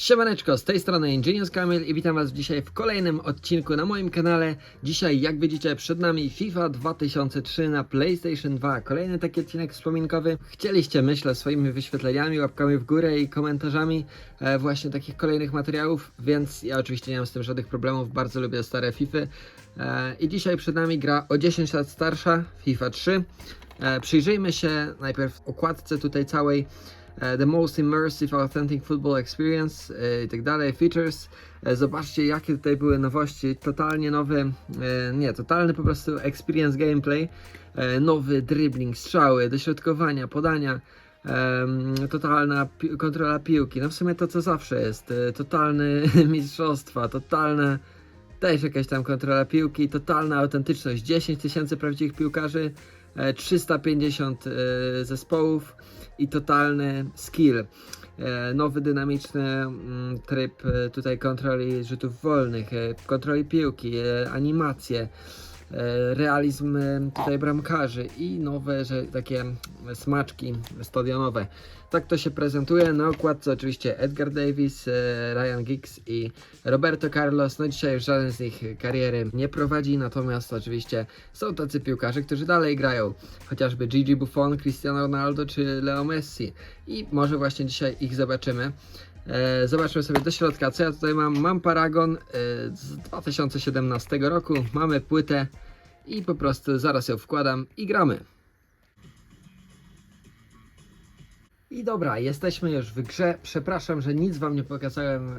Siemaneczko, z tej strony Ingenious Kamil i witam Was dzisiaj w kolejnym odcinku na moim kanale. Dzisiaj, jak widzicie, przed nami FIFA 2003 na PlayStation 2. Kolejny taki odcinek wspominkowy. Chcieliście, myślę, swoimi wyświetleniami, łapkami w górę i komentarzami e, właśnie takich kolejnych materiałów, więc ja oczywiście nie mam z tym żadnych problemów, bardzo lubię stare FIFy. E, I dzisiaj przed nami gra o 10 lat starsza, FIFA 3. E, przyjrzyjmy się najpierw okładce tutaj całej The Most Immersive Authentic Football Experience e, i tak dalej, features. E, Zobaczcie jakie tutaj były nowości, totalnie nowy, e, nie, totalny po prostu experience gameplay, e, nowy dribbling, strzały, dośrodkowania, podania, totalna pi- kontrola piłki, no w sumie to co zawsze jest, e, totalny mistrzostwa, totalne też jakaś tam kontrola piłki, totalna autentyczność, 10 tysięcy prawdziwych piłkarzy, e, 350 e, zespołów i totalny skill. E, Nowy dynamiczny mm, tryb e, tutaj kontroli rzutów wolnych, e, kontroli piłki, e, animacje, e, realizm e, tutaj bramkarzy i nowe, że takie smaczki stadionowe. Tak to się prezentuje. Na okładce oczywiście Edgar Davis, e, Ryan Giggs i Roberto Carlos. No dzisiaj już żaden z nich kariery nie prowadzi, natomiast oczywiście są tacy piłkarze, którzy dalej grają. Chociażby Gigi Buffon, Cristiano Ronaldo czy Leo Messi. I może właśnie dzisiaj ich zobaczymy. E, zobaczmy sobie do środka, co ja tutaj mam. Mam Paragon e, z 2017 roku, mamy płytę i po prostu zaraz ją wkładam i gramy. I dobra, jesteśmy już w grze. Przepraszam, że nic wam nie pokazałem e,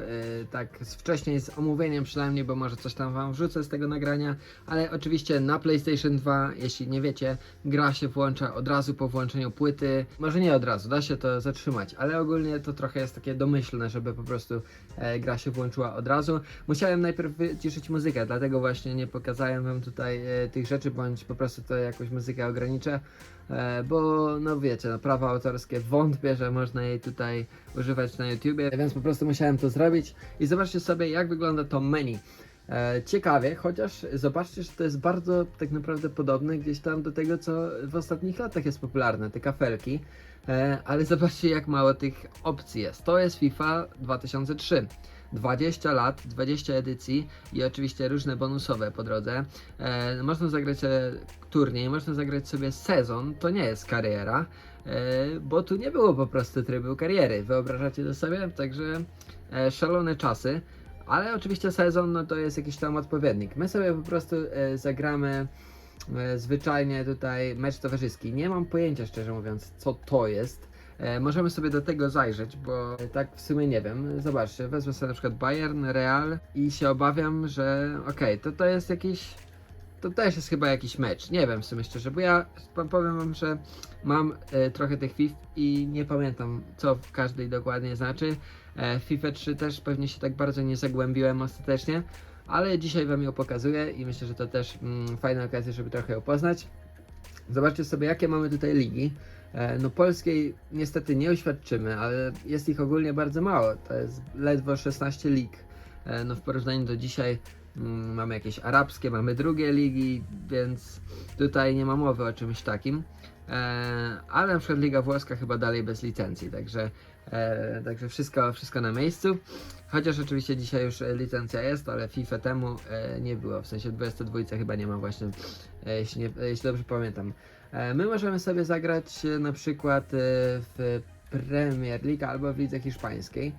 tak z wcześniej z omówieniem przynajmniej, bo może coś tam wam wrzucę z tego nagrania, ale oczywiście na PlayStation 2, jeśli nie wiecie, gra się włącza od razu po włączeniu płyty. Może nie od razu, da się to zatrzymać, ale ogólnie to trochę jest takie domyślne, żeby po prostu e, gra się włączyła od razu. Musiałem najpierw wyciszyć muzykę, dlatego właśnie nie pokazałem wam tutaj e, tych rzeczy, bądź po prostu to jakoś muzykę ograniczę. E, bo no wiecie, no, prawa autorskie wątpię, że można jej tutaj używać na YouTubie, więc po prostu musiałem to zrobić i zobaczcie sobie jak wygląda to menu. E, ciekawie, chociaż zobaczcie, że to jest bardzo tak naprawdę podobne gdzieś tam do tego, co w ostatnich latach jest popularne, te kafelki, e, ale zobaczcie jak mało tych opcji jest. To jest FIFA 2003. 20 lat, 20 edycji i oczywiście różne bonusowe po drodze. E, można zagrać turniej, można zagrać sobie sezon, to nie jest kariera, e, bo tu nie było po prostu trybu kariery. Wyobrażacie to sobie? Także e, szalone czasy. Ale oczywiście sezon no to jest jakiś tam odpowiednik. My sobie po prostu e, zagramy e, zwyczajnie tutaj mecz towarzyski. Nie mam pojęcia szczerze mówiąc co to jest. E, możemy sobie do tego zajrzeć, bo tak w sumie nie wiem. Zobaczcie, wezmę sobie na przykład Bayern, Real i się obawiam, że okej, to to jest jakiś to też jest chyba jakiś mecz. Nie wiem w sumie szczerze, bo ja powiem wam, że mam e, trochę tych FIF i nie pamiętam co w każdej dokładnie znaczy. E, FIFA 3 też pewnie się tak bardzo nie zagłębiłem ostatecznie, ale dzisiaj wam ją pokazuję i myślę, że to też mm, fajna okazja, żeby trochę ją poznać. Zobaczcie sobie, jakie mamy tutaj ligi. E, No polskiej niestety nie oświadczymy, ale jest ich ogólnie bardzo mało. To jest ledwo 16 lig. E, No w porównaniu do dzisiaj mm, mamy jakieś arabskie, mamy drugie ligi, więc tutaj nie ma mowy o czymś takim. E, ale na przykład Liga Włoska chyba dalej bez licencji, także, także wszystko, wszystko na miejscu. Chociaż oczywiście dzisiaj już licencja jest, ale FIFA temu nie było, w sensie 22 chyba nie ma właśnie, jeśli, nie, jeśli dobrze pamiętam. E, my możemy sobie zagrać e, na przykład e, w Premier League albo w lidze hiszpańskiej.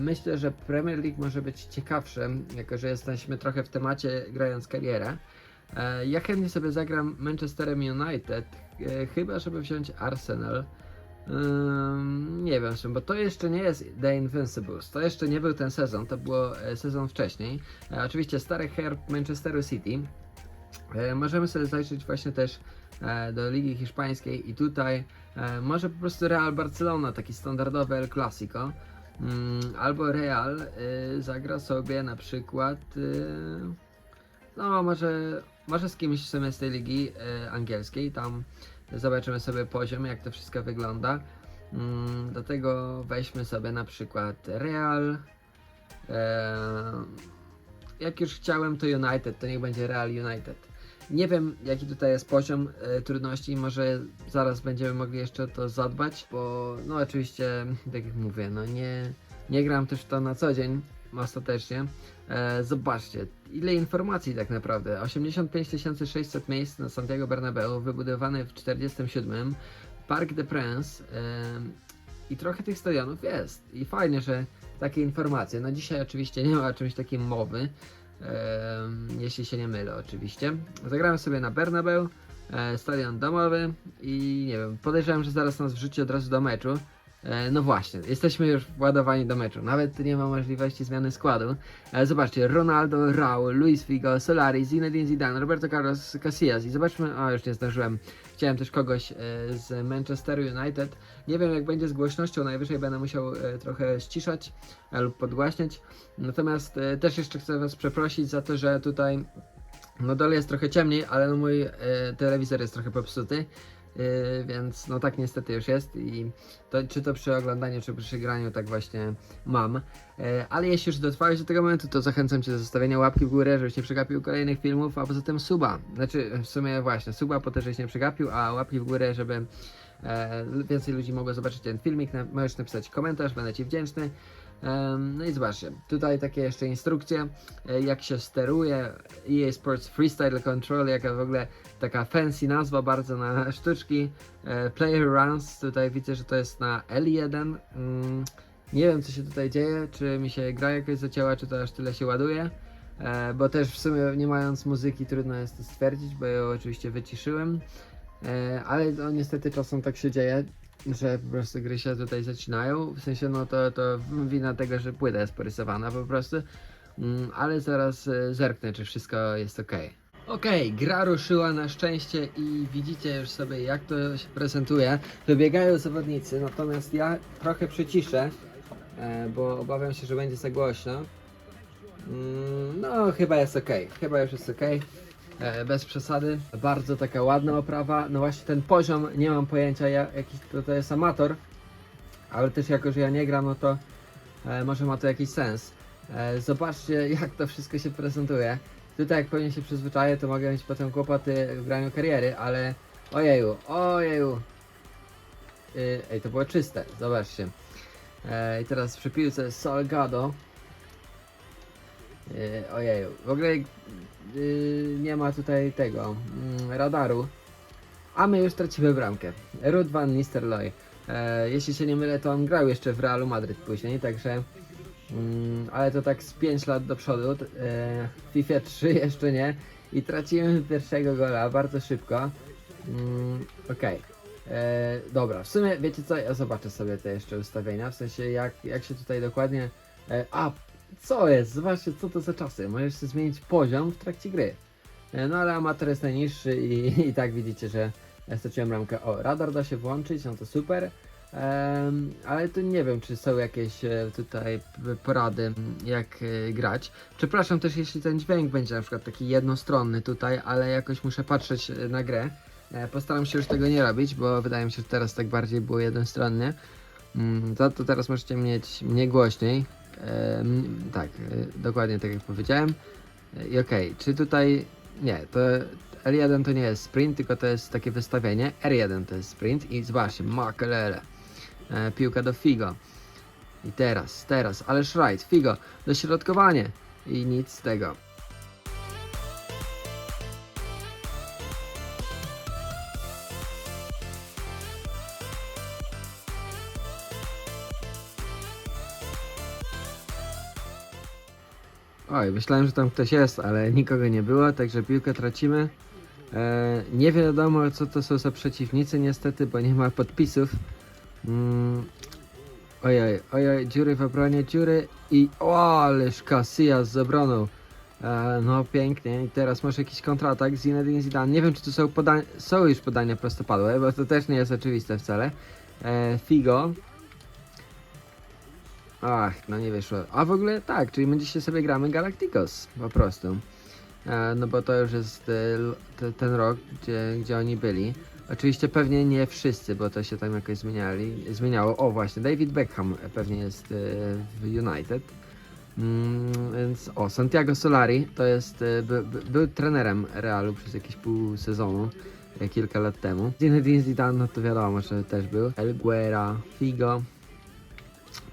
Myślę, że Premier League może być ciekawsze, jako że jesteśmy trochę w temacie grając karierę. Ja chętnie sobie zagram Manchesterem United, chyba żeby wziąć Arsenal. Nie wiem, czym, bo to jeszcze nie jest The Invincibles. To jeszcze nie był ten sezon, to było sezon wcześniej. Oczywiście stary herb Manchesteru City. Możemy sobie zajrzeć właśnie też do Ligi Hiszpańskiej i tutaj e, może po prostu Real Barcelona, taki standardowy El Clasico. Mm, albo Real y, zagra sobie na przykład no może, może z kimś w sumie z tej ligi angielskiej, tam zobaczymy sobie poziom, jak to wszystko wygląda. Mm, do tego weźmy sobie na przykład Real. E, jak już chciałem, to United, to niech będzie Real United. Nie wiem, jaki tutaj jest poziom e, trudności, może zaraz będziemy mogli jeszcze to zadbać, bo no oczywiście, tak jak mówię, no nie, nie gram też w to na co dzień, ostatecznie. E, zobaczcie, ile informacji tak naprawdę. 85 600 miejsc na Santiago Bernabeu, wybudowany w 47. Parc de Princes em, i trochę tych stadionów jest. I fajnie, że takie informacje. No dzisiaj oczywiście nie ma o czymś takim mowy, jeśli się nie mylę oczywiście. Zagrałem sobie na Bernabeu, e, stadion domowy i nie wiem, podejrzewam, że zaraz nas wrzuci od razu do meczu. E, No właśnie, jesteśmy już władowani do meczu. Nawet nie ma możliwości zmiany składu. E, Zobaczcie, Ronaldo, Raul, Luis Figo, Solari, Zinedine Zidane, Roberto Carlos Casillas i zobaczmy, o już nie zdążyłem, chciałem też kogoś e, z Manchester United. Nie wiem jak będzie z głośnością, najwyżej będę musiał trochę ściszać lub podgłaśniać. Natomiast też jeszcze chcę Was przeprosić za to, że tutaj no dole jest trochę ciemniej, ale no mój telewizor jest trochę popsuty. Yy, więc no tak niestety już jest i to, czy to przy oglądaniu, czy przy graniu tak właśnie mam. Yy, ale jeśli już dotrwałeś do tego momentu, to zachęcam Cię do zostawienia łapki w górę, żebyś nie przegapił kolejnych filmów, a poza tym suba. Znaczy w sumie właśnie suba po to, żebyś nie przegapił, a łapki w górę, żeby e, więcej ludzi mogło zobaczyć ten filmik. Możesz napisać komentarz, będę Ci wdzięczny. No i zobaczcie, tutaj takie jeszcze instrukcje, e, jak się steruje EA Sports Freestyle Control, jaka w ogóle taka fancy nazwa bardzo na sztuczki. E, Player Runs, tutaj widzę, że to jest na L1. Mm, nie wiem co się tutaj dzieje, czy mi się gra jakoś zacięła, czy to aż tyle się ładuje. E, bo też w sumie nie mając muzyki trudno jest to stwierdzić, bo ją oczywiście wyciszyłem. Ale no, niestety czasem tak się dzieje, że po prostu gry się tutaj zacinają. W sensie no to, to wina tego, że płyta jest porysowana po prostu. Mm, ale zaraz e, zerknę, czy wszystko jest ok. Okej, gra ruszyła na szczęście i widzicie już sobie jak to się prezentuje. Wybiegają zawodnicy, natomiast ja trochę przyciszę, e, bo obawiam się, że będzie za głośno. Mm, no, chyba jest ok, chyba już jest ok. E, bez przesady. Bardzo taka ładna oprawa. No właśnie ten poziom, nie mam pojęcia ja, jaki to, to jest amator, ale też jako, że ja nie gram, no to e, może ma to jakiś sens. E, zobaczcie jak to wszystko się prezentuje. Tutaj jak pewnie się przyzwyczaję, to mogę mieć potem kłopoty w graniu kariery, ale ojeju, ojeju. Y, Ej, to było czyste, zobaczcie. E, I teraz przy piłce Salgado. Ojeju, w ogóle nie ma tutaj tego mm, radaru, a my już tracimy bramkę. Ruud van Nistelrooy. E, jeśli się nie mylę, to on grał jeszcze w Realu Madryt później, także mm, ale to tak z 5 lat do przodu. E, w FIFA 3 jeszcze nie i tracimy pierwszego gola bardzo szybko. Mm, Okej. E, Dobra, w sumie wiecie co, ja zobaczę sobie te jeszcze ustawienia, w sensie jak, jak się tutaj dokładnie... E, a, co jest? Zobaczcie, co to za czasy. Możesz zmienić poziom w trakcie gry. E, No ale amator jest najniższy i, i tak widzicie, że straciłem ramkę. O, radar da się włączyć, no to super. Em, ale tu nie wiem, czy są jakieś e, tutaj porady, jak e, grać. Przepraszam też, jeśli ten dźwięk będzie na przykład taki jednostronny tutaj, ale jakoś muszę patrzeć na grę. Postaram się już tego nie robić, bo wydaje mi się, że teraz tak bardziej było jednostronnie. Mm, Za to teraz możecie mieć mnie głośniej. Tak, e, dokładnie tak jak powiedziałem. E, I okej, czy tutaj. Nie, to L1 to nie jest sprint, tylko to jest takie wystawienie. R1 to jest sprint i zobaczcie, Makelele. E, piłka do Figo. I teraz, teraz, ależ right, Figo, dośrodkowanie. I nic z tego. Oj, myślałem, że tam ktoś jest, ale nikogo nie było, także piłkę tracimy. E, nie wiadomo, co to są za przeciwnicy, niestety, bo nie ma podpisów. Mm. Ojej, ojej, dziury w obronie, dziury i... O, ależ Casillas z obroną. E, no pięknie, i teraz masz jakiś kontratak z Zinedine Zidane. Nie wiem, czy to są podania... Są już podania prostopadłe, bo to też nie jest oczywiste wcale. E, Figo. Ach, no nie wyszło. A w ogóle tak, czyli my dzisiaj sobie gramy Galacticos po prostu. E, no bo to już jest e, te, ten rok, gdzie, gdzie oni byli. Oczywiście pewnie nie wszyscy, bo to się tam jakoś zmieniali, zmieniało. O właśnie, David Beckham pewnie jest e, w United. Mm, więc o, Santiago Solari to jest, e, by, by, był trenerem Realu przez jakieś pół sezonu, e, kilka lat temu. Zinedine Zidane, no to wiadomo, że też był. El Guera, Figo,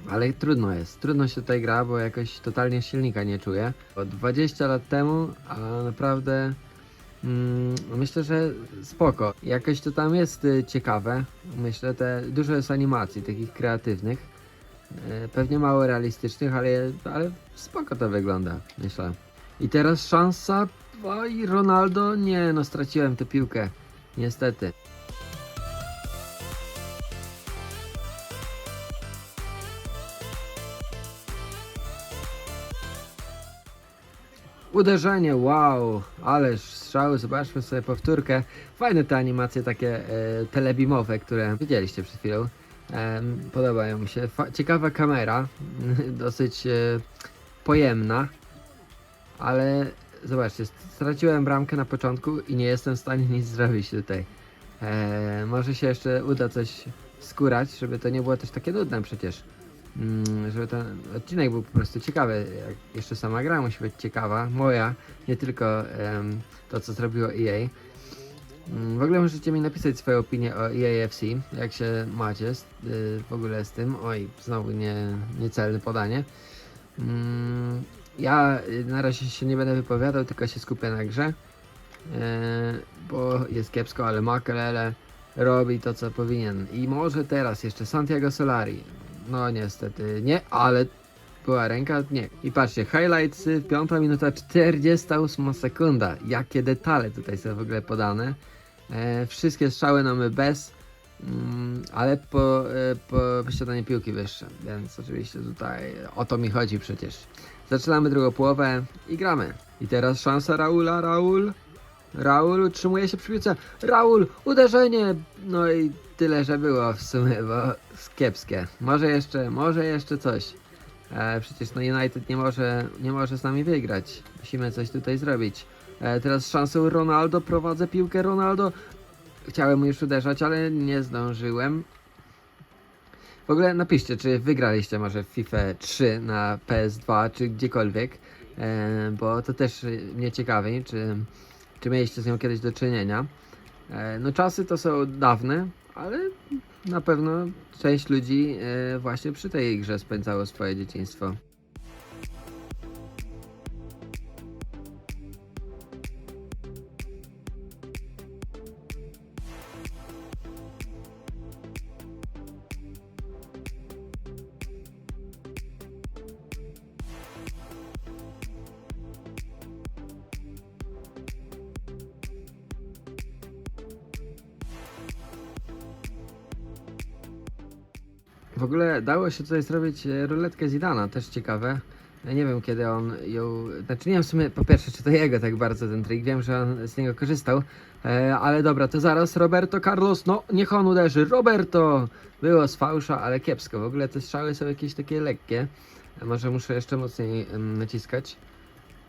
Ale trudno jest, trudno się tutaj gra, bo jakoś totalnie silnika nie czuję. Bo 20 lat temu, a naprawdę mm, myślę, że spoko. Jakoś to tam jest y, ciekawe. Myślę, te dużo jest animacji takich kreatywnych. E, Pewnie mało realistycznych, ale, ale spoko to wygląda, myślę. I teraz szansa. Oj, Ronaldo, nie, no straciłem tę piłkę. Niestety. Uderzenie, wow, ależ strzały, zobaczmy sobie powtórkę. Fajne te animacje takie e, telebimowe, które widzieliście przed chwilą. Em, podobają mi się. Fa ciekawa kamera, dosyć e, pojemna, ale zobaczcie, straciłem bramkę na początku i nie jestem w stanie nic zrobić tutaj. E, może się jeszcze uda coś skórać, żeby to nie było też takie nudne przecież. Mm, żeby ten odcinek był po prostu ciekawy. Jak jeszcze sama gra musi być ciekawa, moja, nie tylko em, to, co zrobiło EA. Mm, W ogóle możecie mi napisać swoją opinię o EAFC, jak się macie z, y, w ogóle z tym. Oj, znowu nie, niecelne podanie. Mm, Ja y, na razie się nie będę wypowiadał, tylko się skupię na grze, e, bo jest kiepsko, ale Makelele robi to, co powinien. I może teraz jeszcze Santiago Solari. No niestety nie, ale była ręka, nie. I patrzcie, highlights, 5 minuta 48 sekunda. Jakie detale tutaj są w ogóle podane. E, wszystkie strzały mamy bez, mm, ale po, e, po posiadanie piłki wyższe, więc oczywiście tutaj o to mi chodzi przecież. Zaczynamy drugą połowę i gramy. I teraz szansa Raula, Raul. Raul utrzymuje się przy piłce. Raul, uderzenie! No i tyle, że było w sumie, bo kiepskie. Może jeszcze, może jeszcze coś. E, przecież no United nie może, nie może z nami wygrać. Musimy coś tutaj zrobić. E, teraz szansę Ronaldo, prowadzę piłkę Ronaldo. Chciałem już uderzać, ale nie zdążyłem. W ogóle napiszcie, czy wygraliście może FIFA 3 na PS2, czy gdziekolwiek, e, bo to też mnie ciekawi, czy, czy mieliście z nią kiedyś do czynienia. E, no czasy to są dawne, ale na pewno część ludzi e, właśnie przy tej grze spędzało swoje dzieciństwo. W ogóle dało się tutaj zrobić e, ruletkę Zidana, też ciekawe. Ja nie wiem kiedy on ją. Znaczy nie wiem w sumie po pierwsze, czy to jego tak bardzo ten trik. Wiem, że on z niego korzystał. E, ale dobra, to zaraz Roberto Carlos. No, niech on uderzy. Roberto! Było z fałsza, ale kiepsko. W ogóle te strzały są jakieś takie lekkie. Może muszę jeszcze mocniej naciskać.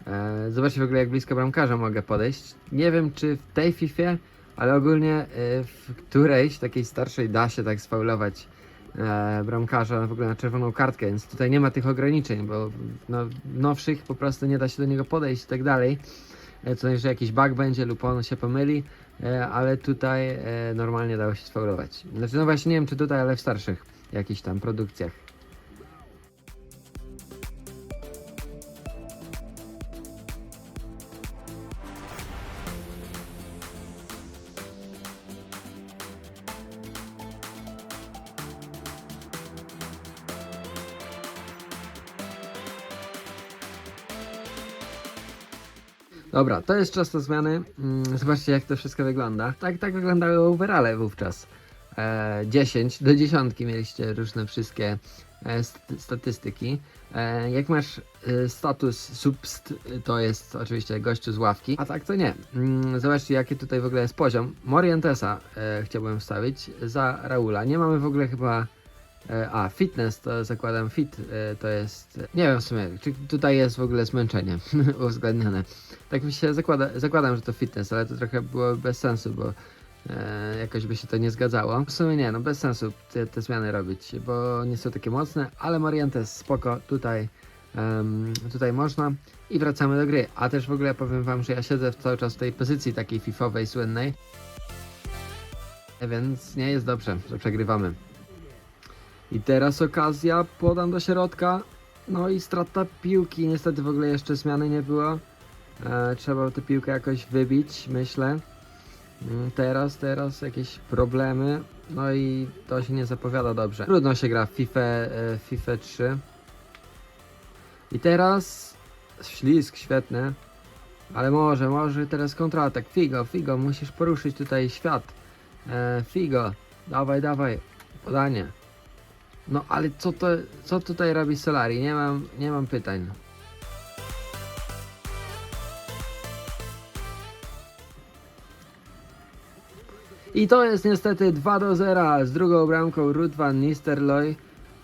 E, zobaczcie w ogóle jak blisko bramkarza mogę podejść. Nie wiem czy w tej Fifie, ale ogólnie e, w którejś takiej starszej da się tak sfaulować bramkarza w ogóle na czerwoną kartkę, więc tutaj nie ma tych ograniczeń, bo no, nowszych po prostu nie da się do niego podejść i tak dalej. E, co najwyżej jakiś bug będzie lub on się pomyli, e, ale tutaj e, normalnie dało się sfaulować. Znaczy no właśnie nie wiem czy tutaj, ale w starszych jakichś tam produkcjach. Dobra, to jest czas na zmiany. Mm, Zobaczcie jak to wszystko wygląda. Tak, tak wyglądały overale wówczas. E, 10 do dziesiątki mieliście różne wszystkie e, st statystyki. E, jak masz e, status subst, to jest oczywiście gościu z ławki, a tak to nie. Mm, zobaczcie jaki tutaj w ogóle jest poziom. Morientesa chciałbym wstawić za Raula. Nie mamy w ogóle chyba A, fitness to zakładam fit, e, to jest. Nie wiem w sumie, czy tutaj jest w ogóle zmęczenie uwzględnione. Tak mi się zakłada, zakładam, że to fitness, ale to trochę było bez sensu, bo e, jakoś by się to nie zgadzało. W sumie nie, no bez sensu te, te zmiany robić, bo nie są takie mocne, ale Morientes spoko, tutaj, em, tutaj można i wracamy do gry. A też w ogóle powiem wam, że ja siedzę cały czas w tej pozycji takiej fifowej, słynnej, więc nie jest dobrze, że przegrywamy. I teraz okazja, podam do środka. No i strata piłki, niestety w ogóle jeszcze zmiany nie było. E, trzeba tę piłkę jakoś wybić, myślę. Mm, Teraz, teraz jakieś problemy. No i to się nie zapowiada dobrze. Trudno się gra w FIFA, e, FIFA 3. I teraz ślisk, świetny. Ale może, może teraz kontratak. Figo, Figo, musisz poruszyć tutaj świat. E, Figo, dawaj, dawaj. Podanie. No ale co to, co tutaj robi Solari? Nie mam, nie mam pytań. I to jest niestety 2 do 0 z drugą bramką Ruth van Nistelrooy.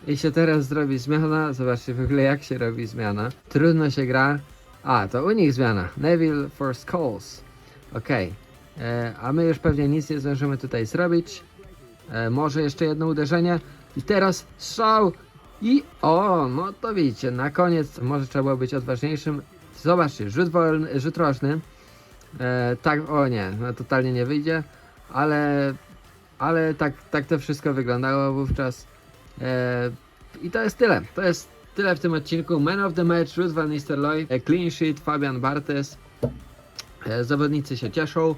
I się teraz zrobi zmiana. Zobaczcie w ogóle jak się robi zmiana. Trudno się gra. A, to u nich zmiana. Neville for Skulls. Okej. E, A my już pewnie nic nie zdążymy tutaj zrobić. E, może jeszcze jedno uderzenie. I teraz strzał. I o, no to widzicie, na koniec może trzeba było być odważniejszym. Zobaczcie, rzut, wolny, rzut roczny. E, tak, o nie, no totalnie nie wyjdzie, ale, ale tak, tak to wszystko wyglądało wówczas. E, I to jest tyle. To jest tyle w tym odcinku. Man of the match, Ruth van Nistelrooy, e, clean sheet, Fabian Bartes. E, zawodnicy się cieszą.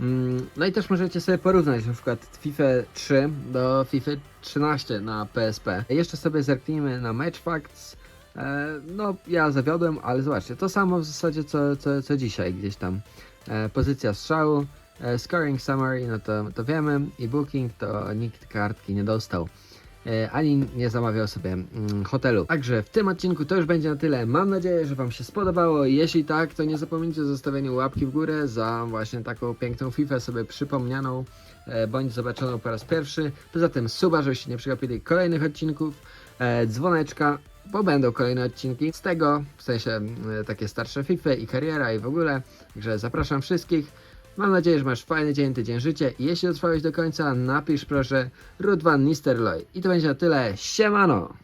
Mm, No i też możecie sobie porównać na przykład FIFA 3 do FIFA 13 na PSP. Jeszcze sobie zerknijmy na Match Facts. E, No, ja zawiodłem, ale zobaczcie, to samo w zasadzie co, co, co dzisiaj gdzieś tam. E, Pozycja strzału, e, scoring summary, no to, to wiemy i booking to nikt kartki nie dostał. E, ani nie zamawiał sobie mm, hotelu. Także w tym odcinku to już będzie na tyle. Mam nadzieję, że Wam się spodobało. Jeśli tak, to nie zapomnijcie o zostawieniu łapki w górę za właśnie taką piękną FIFA sobie przypomnianą e, bądź zobaczoną po raz pierwszy. Poza tym suba, żebyście nie przegapili kolejnych odcinków, e, dzwoneczka, bo będą kolejne odcinki z tego, w sensie e, takie starsze FIFA i kariera i w ogóle. Także zapraszam wszystkich. Mam nadzieję, że masz fajny dzień, tydzień życie jeśli dotrwałeś do końca, napisz proszę Ruth van Nistelrooy. I to będzie na tyle. Siemano!